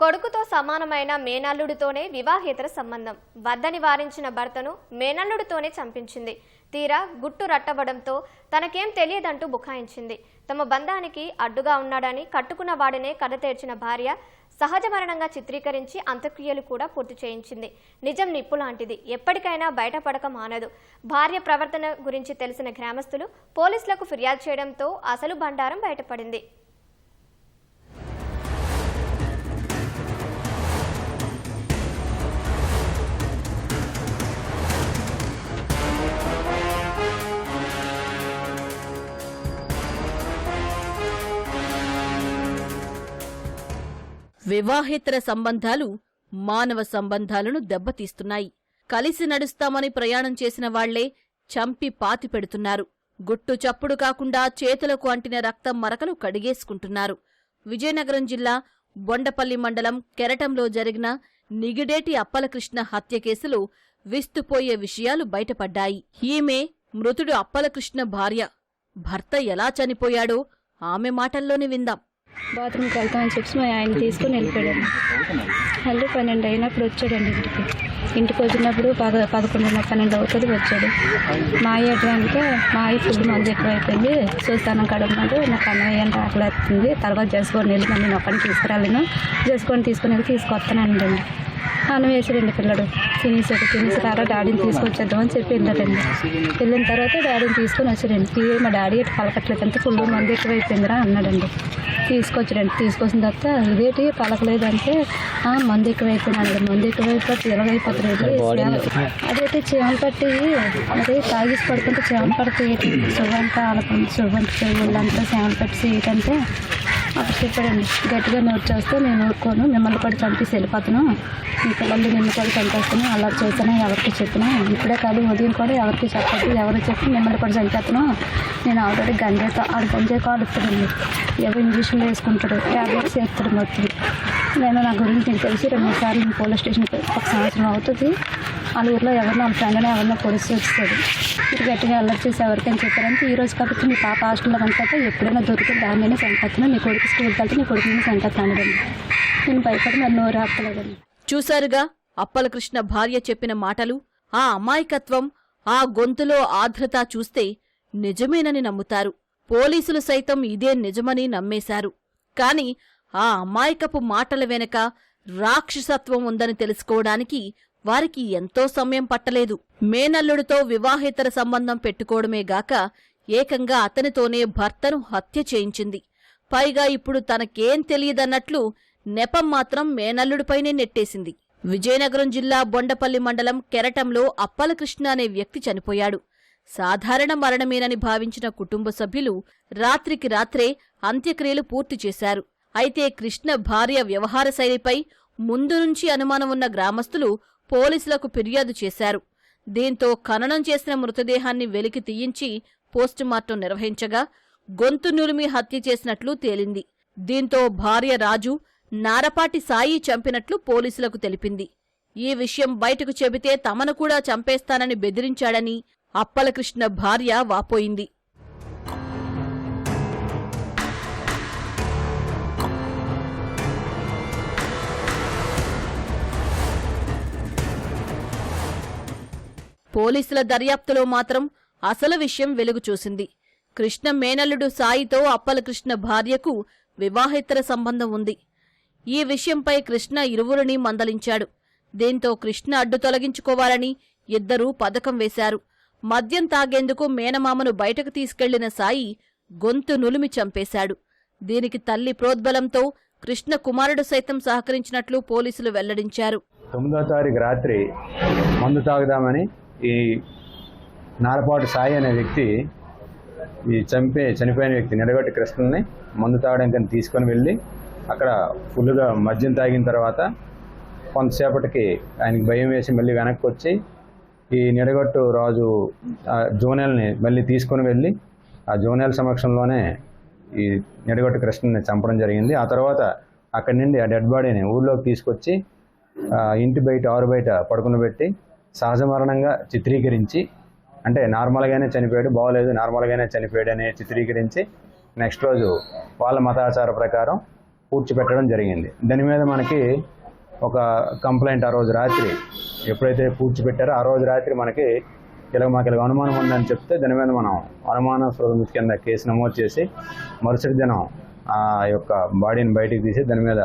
కొడుకుతో సమానమైన మేనల్లుడితోనే వివాహేతర సంబంధం. వద్దని వారించిన భర్తను మేనల్లుడితోనే చంపించింది. తీరా గుట్టు రట్టవడంతో తనకేం తెలియదంటూ బుకాయించింది తమ బంధానికి అడ్డుగా ఉన్నాడని కట్టుకున్న వాడినే కడతేర్చిన భార్య సహజ మరణంగా చిత్రీకరించి అంత్యక్రియలు కూడా పూర్తి చేయించింది. నిజం నిప్పు లాంటిది. ఎప్పటికైనా బయటపడక మానదు. భార్య ప్రవర్తన గురించి తెలిసిన గ్రామస్తులు పోలీసులకు ఫిర్యాదు చేయడంతో అసలు బండారం బయటపడింది. వివాహేతర సంబంధాలు మానవ సంబంధాలను దెబ్బతీస్తున్నాయి. కలిసి నడుస్తామని ప్రయాణం చేసిన వాళ్ళే చంపి పాతి పెడుతున్నారు. గుట్టు చప్పుడు కాకుండా చేతులకు అంటిన రక్తం మరకలు కడిగేసుకుంటున్నారు. విజయనగరం జిల్లా బొండపల్లి మండలం కెరటంలో జరిగిన నిగిడేటి అప్పలకృష్ణ హత్య కేసులో విస్తుపోయే విషయాలు బయటపడ్డాయి. ఈమె మృతుడు అప్పలకృష్ణ భార్య. భర్త ఎలా చనిపోయాడో ఆమె మాటల్లోనే విందాం. బాత్రూమ్కి వెళ్తామని చెప్పి మా ఆయన తీసుకొని వెళ్ళిపోయాడు. మళ్ళీ పన్నెండు అయినప్పుడు వచ్చాడండి ఇంటికి. ఇంటికి వచ్చినప్పుడు పద పదకొండున్నర పన్నెండు అవుతుంది వచ్చాడు. మా అయ్యడానికి మా అయ్య ఫుడ్ మంది ఎక్కువ అయిపోయింది చూస్తాను కడుగున్నాడు నాకు అన్నయ్య అని రాకలేస్తుంది తర్వాత చేసుకొని వెళ్ళి నేను ఒక్కడిని తీసుకురాలేను. చేసుకొని తీసుకొని వెళ్ళి తీసుకొస్తానండి. అన్నం వేసాడండి పిల్లడు. తినేసాడు తినేసి తర్వాత డాడీని తీసుకొచ్చేద్దాం అని చెప్పి వెళ్ళాడండి. వెళ్ళిన తర్వాత డాడీని తీసుకొని వచ్చాడండి. "ఈ మా డాడీ ఇటు పలకట్లేదు. అంటే ఫుల్ మంది ఎక్కువైపోయిందిరా అన్నాడండి. తీసుకొచ్చాడండి. తీసుకొచ్చిన తర్వాత ఇదేంటి పలకలేదంటే "ఆ, మంది ఎక్కువైపోయింది అన్నాడు. మంది ఎక్కువైపోతే ఇలాగైపోతుంది అదైతే చీమలు పట్టి అదే తాగేసి పడుకుంటే చీమలు పడితే సుగంట ఆలకుండా సుగంట చెవులంతా చీమలు పట్టి చేయటంటే అప్పుడు చెప్పాడండి గట్టిగా నోట్ చేస్తే నేను ఊరుకోను మిమ్మల్ని కూడా చంపేసి వెళ్ళిపోతాను. మీ నిన్ను కూడా చంపేస్తాను అలా చేసినా ఎవరికి చెప్పినా ఇప్పుడే కాదు ఉదయం కూడా ఎవరికి చెప్పద్దు ఎవరు చెప్పి మిమ్మల్ని కూడా చంపేస్తాను నేను ఆల్రెడీ గంజాతో ఆడు గంజా కాలుస్తాడండి ఎవరు ఇంజక్షన్లు వేసుకుంటాడు ట్యాబ్లెట్స్ వేస్తాడు మొత్తం. నేను నా గురించి నేను తెలిసి రెండు సార్లు పోలీస్ స్టేషన్కి ఒక సంవత్సరం అవుతుంది. వాళ్ళ ఊర్లో ఎవరినో వాళ్ళ ఫ్రెండ్ని ఎవరినో పోలీస్ వచ్చేది మీరు గట్టిగా అల్లరి చేసి ఎవరికైనా చెప్పారంటే ఈ రోజు కాబట్టి మీ పాప హాస్టల్లో కనుక ఎప్పుడైనా దొరికితే దాన్నైనా చంపేస్తున్నాను నీ కొడుకు స్కూల్కి వెళ్తే నీ కొడుకుని చంపేస్తాను నేను భయపడి నన్ను నోరు చూశారుగా? అప్పలకృష్ణ భార్య చెప్పిన మాటలు ఆ అమాయకత్వం ఆ గొంతులో ఆర్ద్రత చూస్తే నిజమేనని నమ్ముతారు. పోలీసులు సైతం ఇదే నిజమని నమ్మేశారు. కాని ఆ అమాయకపు మాటల వెనక రాక్షసత్వం ఉందని తెలుసుకోవడానికి వారికి ఎంతో సమయం పట్టలేదు. మేనల్లుడితో వివాహేతర సంబంధం పెట్టుకోవడమే గాక ఏకంగా అతనితోనే భర్తను హత్య చేయించింది. పైగా ఇప్పుడు తనకేం తెలియదన్నట్లు నెపం మాత్రం మేనల్లుడిపైనే నెట్టేసింది. విజయనగరం జిల్లా బొండపల్లి మండలం కెరటంలో అప్పలకృష్ణ అనే వ్యక్తి చనిపోయాడు. సాధారణ మరణమేనని భావించిన కుటుంబ సభ్యులు రాత్రికి రాత్రే అంత్యక్రియలు పూర్తి చేశారు. అయితే కృష్ణ భార్య వ్యవహార శైలిపై ముందు నుంచి అనుమానం ఉన్న గ్రామస్తులు పోలీసులకు ఫిర్యాదు చేశారు. దీంతో ఖననం చేసిన మృతదేహాన్ని వెలికి తీయించి పోస్టుమార్టం నిర్వహించగా గొంతు నులిమి హత్య చేసినట్లు తేలింది. దీంతో భార్య రాజు నారపాటి సాయి చంపినట్లు పోలీసులకు తెలిపింది. ఈ విషయం బయటకు చెబితే తమను కూడా చంపేస్తానని బెదిరించాడని అప్పలకృష్ణ భార్య వాపోయింది. పోలీసుల దర్యాప్తులో మాత్రం అసలు విషయం వెలుగు చూసింది. కృష్ణ మేనల్లుడు సాయితో అప్పలకృష్ణ భార్యకు వివాహేతర సంబంధం ఉంది. ఈ విషయంపై కృష్ణ ఇరువురిని మందలించాడు. దీంతో కృష్ణ అడ్డు తొలగించుకోవాలని ఇద్దరూ పథకం వేశారు. మద్యం తాగేందుకు మేనమామను బయటకు తీసుకెళ్ళిన సాయి గొంతు నులిమి చంపేశాడు. దీనికి తల్లి ప్రోద్బలంతో కృష్ణ కుమారుడు సైతం సహకరించినట్లు పోలీసులు వెల్లడించారు. తొమ్మిదో తారీఖు రాత్రి మందు తాగుదామని ఈ నారపాటు సాయి అనే వ్యక్తి ఈ చంపే చనిపోయిన వ్యక్తి నిలబెట్టి కృష్ణని మందు తాగడానికి తీసుకొని వెళ్ళి అక్కడ ఫుల్గా మద్యం తాగిన తర్వాత కొంతసేపటికి ఆయనకి భయం వేసి మళ్ళీ వెనక్కి వచ్చి ఈ నిడగట్టు రాజు ఆ మళ్ళీ తీసుకొని వెళ్ళి ఆ జోనల్ సమక్షంలోనే ఈ నిడగట్టు కృష్ణని చంపడం జరిగింది. ఆ తర్వాత అక్కడి నుండి ఆ డెడ్ బాడీని ఊర్లోకి తీసుకొచ్చి ఇంటి బయట ఆరు బయట పడుకునబెట్టి సహజ మరణంగా చిత్రీకరించి అంటే నార్మల్గానే చనిపోయాడు బాగోలేదు నార్మల్గానే చనిపోయాడు అని చిత్రీకరించి నెక్స్ట్ రోజు వాళ్ళ మతాచార ప్రకారం పూడ్చిపెట్టడం జరిగింది. దాని మీద మనకి ఒక కంప్లైంట్ ఆ రోజు రాత్రి. ఎప్పుడైతే పూడ్చిపెట్టారో ఆ రోజు రాత్రి మనకి ఇలా మాకు ఇలా అనుమానం ఉందని చెప్తే దాని మీద మనం అనుమానాస్పద కింద కేసు నమోదు చేసి మరుసటి దినం ఆ యొక్క బాడీని బయటికి తీసి దాని మీద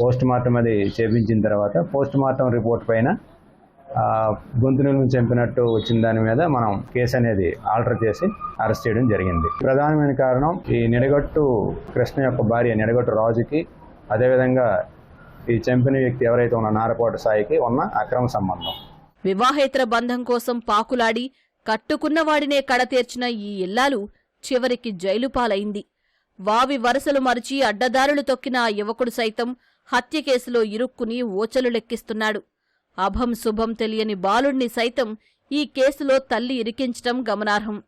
పోస్ట్ మార్టం అది చేపించిన తర్వాత పోస్ట్ మార్టం రిపోర్ట్ పైన గొంతు నుంచి చంపినట్టు వచ్చిన దాని మీద మనం కేసు అనేది ఆల్టర్ చేసి అరెస్ట్ చేయడం జరిగింది. ప్రధానమైన కారణం ఈ నిడగట్టు కృష్ణ యొక్క భార్య నిడగట్టు రాజుకి అదేవిధంగా ఈ చంపిన వ్యక్తి ఎవరైతే ఉన్న నారకోట సాయికి ఉన్న అక్రమ సంబంధం. వివాహేతర బంధం కోసం పాకులాడి కట్టుకున్నవాడినే కడతీర్చిన ఈ ఇల్లాలు చివరికి జైలు పాలైంది. వావి వరుసలు మరిచి అడ్డదారులు తొక్కిన ఆ యువకుడు సైతం హత్య కేసులో ఇరుక్కుని ఓచలు లెక్కిస్తున్నాడు. అభం శుభం తెలియని బాలుణ్ణి సైతం ఈ కేసులో తల్లి ఇరికించటం గమనార్హం.